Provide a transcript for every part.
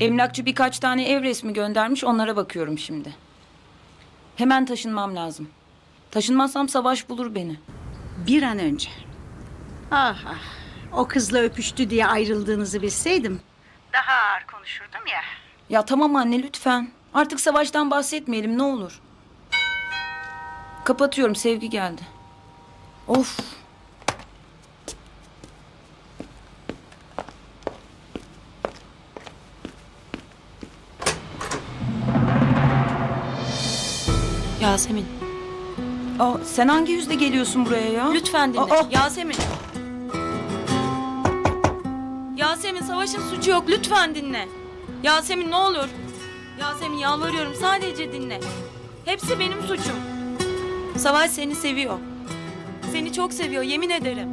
Emlakçı birkaç tane ev resmi göndermiş onlara bakıyorum şimdi. Hemen taşınmam lazım. Taşınmazsam savaş bulur beni. Bir an önce. Ah ah. O kızla öpüştü diye ayrıldığınızı bilseydim. Daha ağır konuşurdum ya. Ya tamam anne lütfen. Artık savaştan bahsetmeyelim ne olur. Kapatıyorum sevgi geldi. Of. Yasemin, Aa, sen hangi yüzle geliyorsun buraya ya? lütfen dinle. Aa! Yasemin. Yasemin, Savaş'ın suçu yok. Lütfen dinle. Yasemin ne olur. Yasemin yalvarıyorum sadece dinle. Hepsi benim suçum. Savaş seni seviyor. Seni çok seviyor yemin ederim.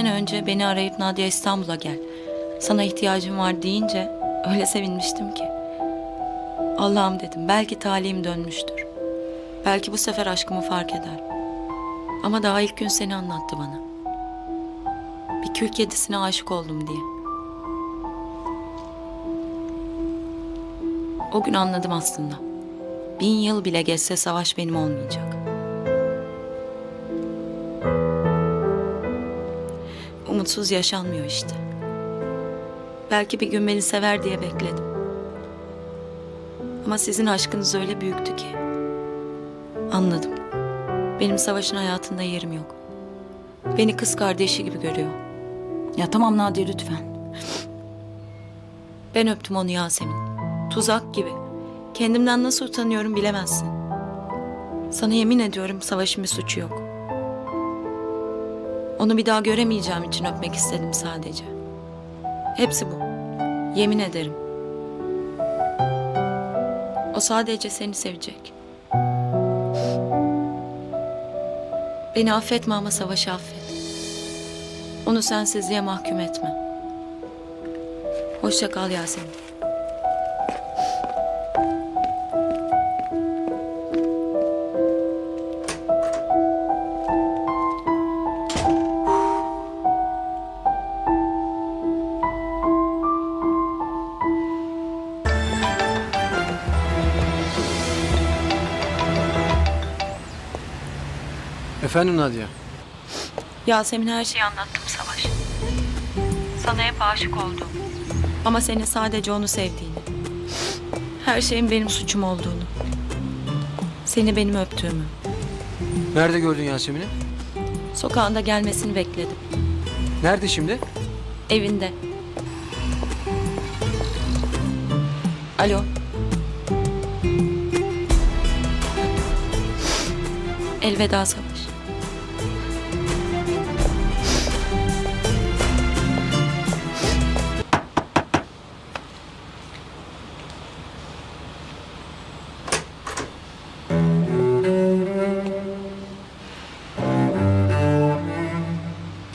Sene önce beni arayıp Nadia İstanbul'a gel. Sana ihtiyacım var deyince öyle sevinmiştim ki. Allah'ım dedim belki talihim dönmüştür. Belki bu sefer aşkımı fark eder. Ama daha ilk gün seni anlattı bana. Bir kül kedisine aşık oldum diye. O gün anladım aslında. Bin yıl bile geçse savaş benim olmayacak. Umutsuz yaşanmıyor işte. Belki bir gün beni sever diye bekledim. Ama sizin aşkınız öyle büyüktü ki. Anladım. Benim savaşın hayatında yerim yok. Beni kız kardeşi gibi görüyor. Ya tamam Nadia lütfen. Ben öptüm onu Yasemin. Tuzak gibi. Kendimden nasıl utanıyorum bilemezsin. Sana yemin ediyorum savaşın bir suçu yok. Onu bir daha göremeyeceğim için öpmek istedim sadece. Hepsi bu. Yemin ederim. O sadece seni sevecek. Beni affetme ama savaşı affet. Onu sensizliğe mahkum etme. Hoşça kal Yasemin. Efendim Nadia. Yasemin her şeyi anlattım Savaş. Sana hep aşık oldum. Ama senin sadece onu sevdiğini. Her şeyin benim suçum olduğunu. Seni benim öptüğümü. Nerede gördün Yasemin'i? Sokağında gelmesini bekledim. Nerede şimdi? Evinde. Alo. Elveda Savaş.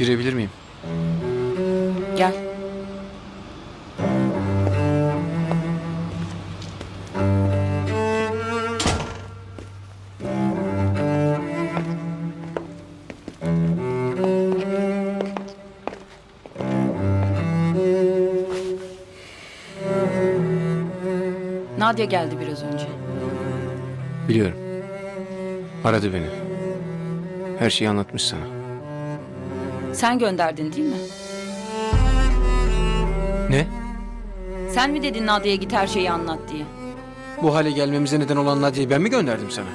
Girebilir miyim? Gel. Nadia geldi biraz önce. Biliyorum. Aradı beni. Her şeyi anlatmış sana. Sen gönderdin değil mi? Ne? Sen mi dedin Nadia'ya git her şeyi anlat diye? Bu hale gelmemize neden olan Nadia'yı ben mi gönderdim sana?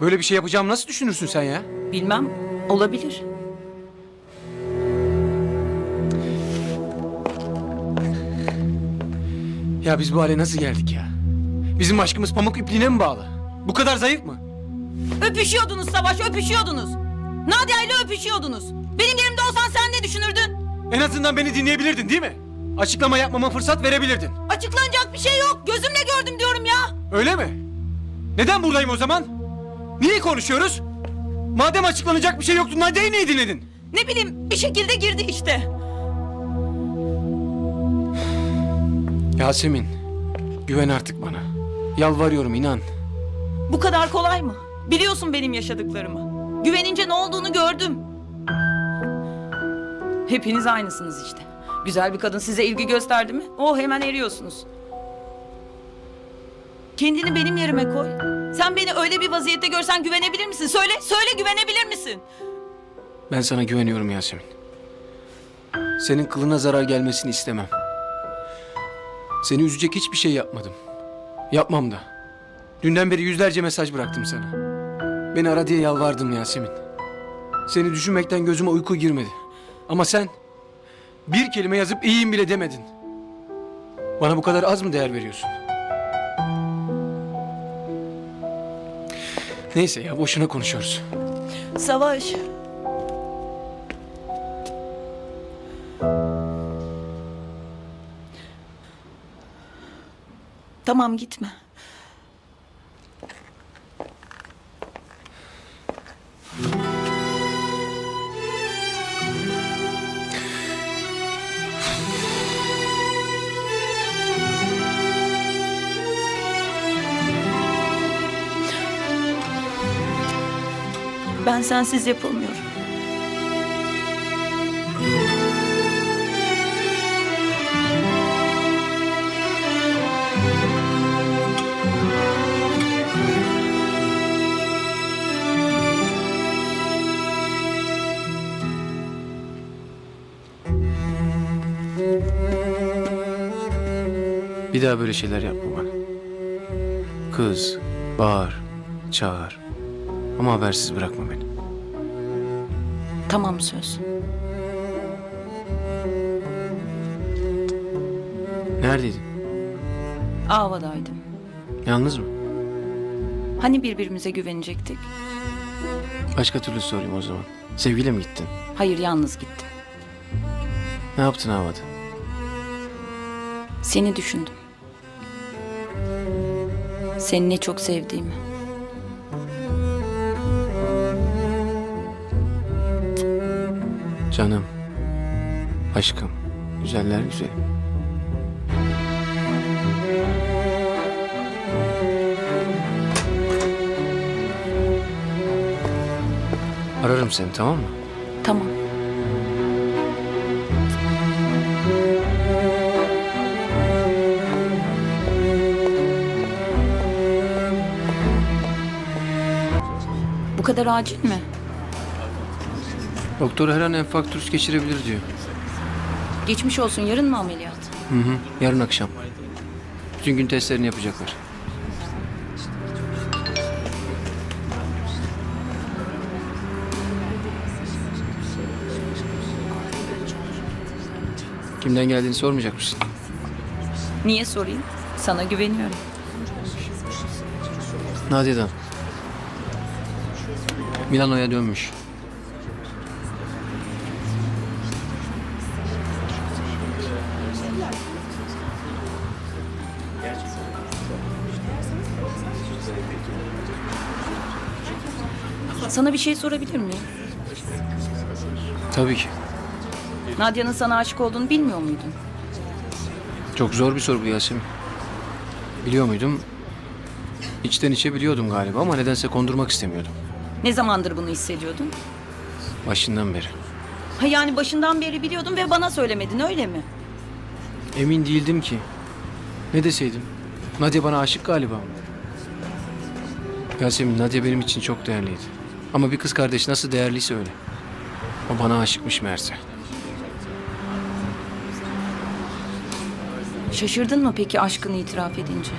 Böyle bir şey yapacağımı nasıl düşünürsün sen ya? Bilmem. Olabilir. Ya biz bu hale nasıl geldik ya? Bizim aşkımız pamuk ipliğine mi bağlı? Bu kadar zayıf mı? Öpüşüyordunuz Savaş, öpüşüyordunuz. Nadia ile öpüşüyordunuz. Benim yerimde olsan sen ne düşünürdün? En azından beni dinleyebilirdin değil mi? Açıklama yapmama fırsat verebilirdin. Açıklanacak bir şey yok. Gözümle gördüm diyorum ya. Öyle mi? Neden buradayım o zaman? Niye konuşuyoruz? Madem açıklanacak bir şey yoktu Nadia'yı niye dinledin? Ne bileyim bir şekilde girdi işte. Yasemin, güven artık bana. Yalvarıyorum inan. Bu kadar kolay mı? Biliyorsun benim yaşadıklarımı. Güvenince ne olduğunu gördüm. Hepiniz aynısınız işte. Güzel bir kadın size ilgi gösterdi mi? Oh hemen eriyorsunuz. Kendini benim yerime koy. Sen beni öyle bir vaziyette görsen güvenebilir misin? Söyle, söyle güvenebilir misin? Ben sana güveniyorum Yasemin. Senin kılına zarar gelmesini istemem. Seni üzecek hiçbir şey yapmadım. Yapmam da. Dünden beri yüzlerce mesaj bıraktım sana. Beni ara diye yalvardım Yasemin. Seni düşünmekten gözüme uyku girmedi. Ama sen bir kelime yazıp iyiyim bile demedin. Bana bu kadar az mı değer veriyorsun? Neyse ya boşuna konuşuyoruz. Savaş. Tamam gitme. Ben sensiz yapamıyorum. Bir daha böyle şeyler yapma bana. Kız, bağır, çağır. Ama habersiz bırakma beni. Tamam söz. Neredeydin? Ava'daydım. Yalnız mı? Hani birbirimize güvenecektik? Başka türlü sorayım o zaman. Sevgili mi gittin? Hayır yalnız gittim. Ne yaptın havada? Seni düşündüm. Seni ne çok sevdiğimi. Canım. Aşkım. Güzeller güzel. Ararım seni tamam mı? Tamam. Bu kadar acil mi? Doktor her an enfarktüs geçirebilir diyor. Geçmiş olsun yarın mı ameliyat? Hı hı. Yarın akşam. Bütün gün testlerini yapacaklar. Kimden geldiğini sormayacak mısın? Niye sorayım? Sana güveniyorum. Nadia'dan. Milano'ya dönmüş. Sana bir şey sorabilir miyim? Tabii ki. Nadia'nın sana aşık olduğunu bilmiyor muydun? Çok zor bir soru bu Yasemin. Biliyor muydum? İçten içe biliyordum galiba ama nedense kondurmak istemiyordum. Ne zamandır bunu hissediyordun? Başından beri. Ha yani başından beri biliyordun ve bana söylemedin öyle mi? Emin değildim ki. Ne deseydim? Nadia bana aşık galiba. Yasemin, Nadia benim için çok değerliydi. Ama bir kız kardeş nasıl değerliyse öyle. O bana aşıkmış meğerse. Şaşırdın mı peki aşkını itiraf edince?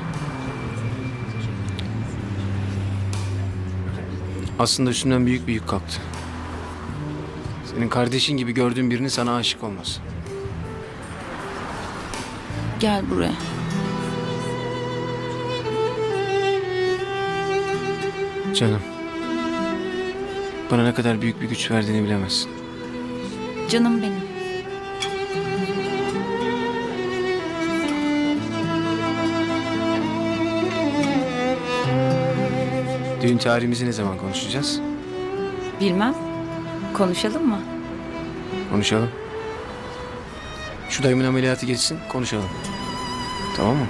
Aslında üstümden büyük bir yük kalktı. Senin kardeşin gibi gördüğün birinin sana aşık olması. Gel buraya. Canım. Bana ne kadar büyük bir güç verdiğini bilemezsin. Canım benim. Düğün tarihimizi ne zaman konuşacağız? Bilmem. Konuşalım mı? Konuşalım. Şu dayımın ameliyatı geçsin konuşalım. Tamam mı?